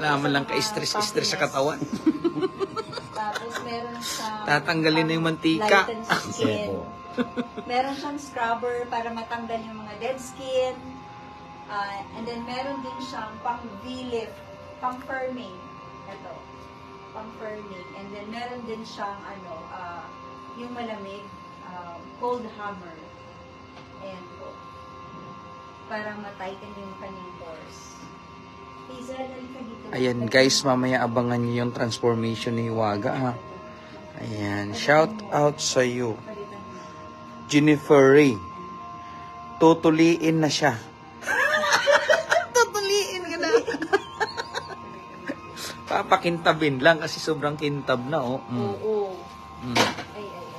Wala man lang ka-stress-stress sa katawan. Tapos meron siyang... Tatanggalin na yung mantika. Lighten skin. meron siyang scrubber para matanggal yung mga dead skin. Ah, and then meron din siyang pang V-lift, pang firming. Ito. Pang firming. And then meron din siyang ano, ah, yung malamig, ah, cold hammer. Ayan po. Para matighten yung kanyang pores. Ayan guys, mamaya abangan niyo yung transformation ni Hiwaga ha. Ayan, shout out sa iyo. Jennifer Ray. Tutuliin na siya. Tutuliin ka na. Papakintabin lang kasi sobrang kintab na oh. Mm. Oo. Mm. Ay, ay, ay,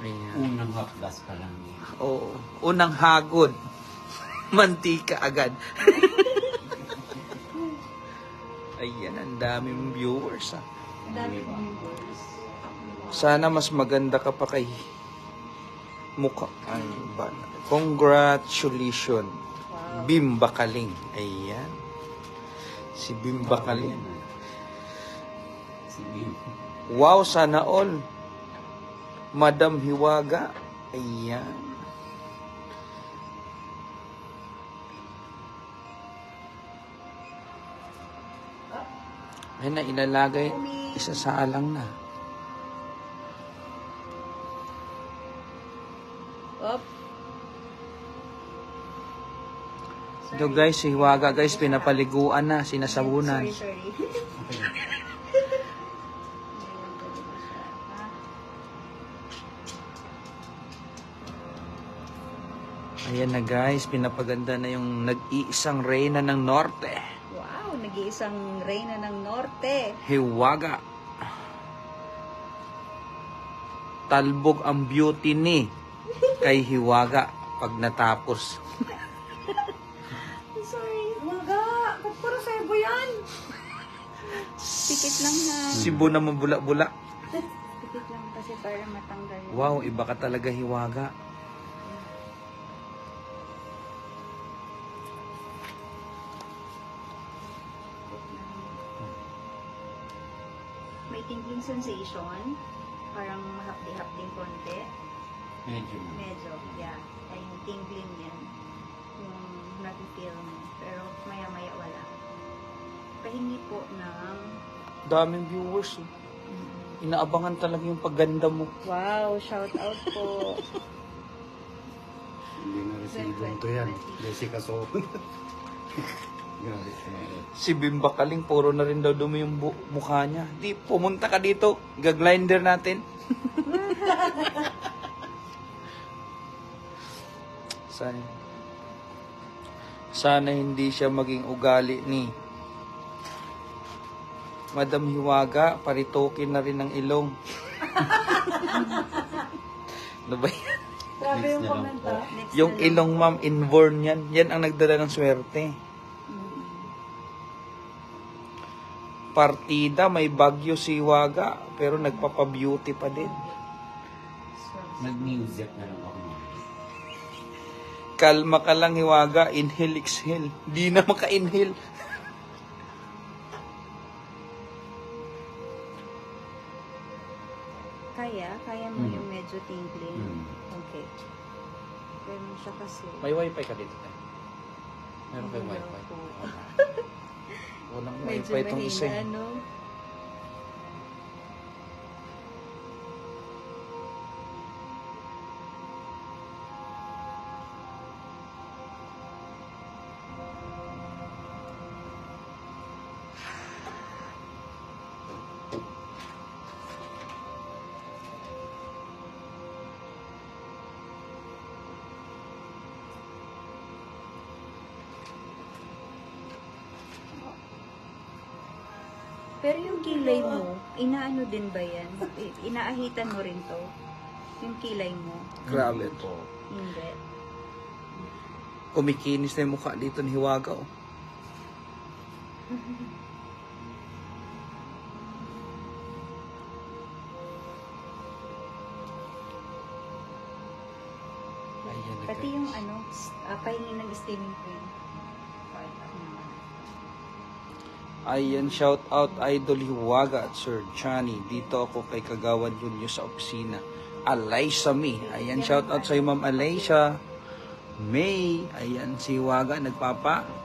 ay. Ayan. Unang hapdas pa lang. Oo. Unang hagod. Mantika agad. Ayan, ang daming viewers ah. Ang dami kong viewers. Sana mas maganda ka pa kay mukha. Ay, ba? Congratulations. Wow. Bim Bakaling. Ayan. Si Bim Bakaling. Si Bim. Wow, sana all. Madam Hiwaga. Ayan. Ayan na, ilalagay. Isa sa alang na. Up. Ito guys, si Hiwaga guys, pinapaliguan na, sinasabunan. Sorry, sorry. Ayan na guys, pinapaganda na yung nag-iisang reyna ng norte. Nag-iisang reyna ng norte. Hiwaga. Talbog ang beauty ni kay Hiwaga pag natapos. Sorry. Waga, ba't puro sebo yan? Pikit lang na. Sibo na mabula-bula. Pikit lang kasi para matanggal. Wow, iba ka talaga Hiwaga. Tingling sensation. Parang mahapdi-hapding konti. Medyo. Medyo, yeah. Ay, yung tingling yan. Yung nag-feel mo. Pero maya-maya wala. Pahingi po ng... Daming viewers. oh. Inaabangan talaga yung pagganda mo. Wow, shout out po. Hindi na resibo to yan. Jessica Sohon. Grabe. Si Bimba Kaling, puro na rin daw dumi yung bu- mukha niya. Di, pumunta ka dito. Gagrinder natin. Sana, sana hindi siya maging ugali ni Madam Hiwaga, paritokin na rin ng ilong. ano ba yan? Grabe yung. Next Yung ilong ma'am, inborn yan. Yan ang nagdala ng swerte. Partida, may bagyo si Hiwaga, pero nagpapa-beauty pa din. Nag-music na lang ako. Kalma ka lang, Hiwaga. Inhale, exhale. Di na maka-inhale. Kaya? Kaya mo yung medyo tingling? Mm. Okay. Ganun siya kasi. May wifi ka dito, tayo. Meron kayong wifi. po. Walang Medyo wifi itong mahina, no? Pero yung kilay mo, inaano din ba yan? Inaahitan mo rin to? Yung kilay mo? Grabe. po. Hindi. Kumikinis na yung mukha dito ni Hiwaga. Oh. Ayan Pati yung ano, s- ah, pahingi ng steaming cream. Ayan, shout out Idol Hiwaga at Sir Johnny. Dito ako kay Kagawan Junior sa opisina. Alaysa me. Ayan, shout out sa Ma'am Alaysa. May. Ayan, si Hiwaga nagpapa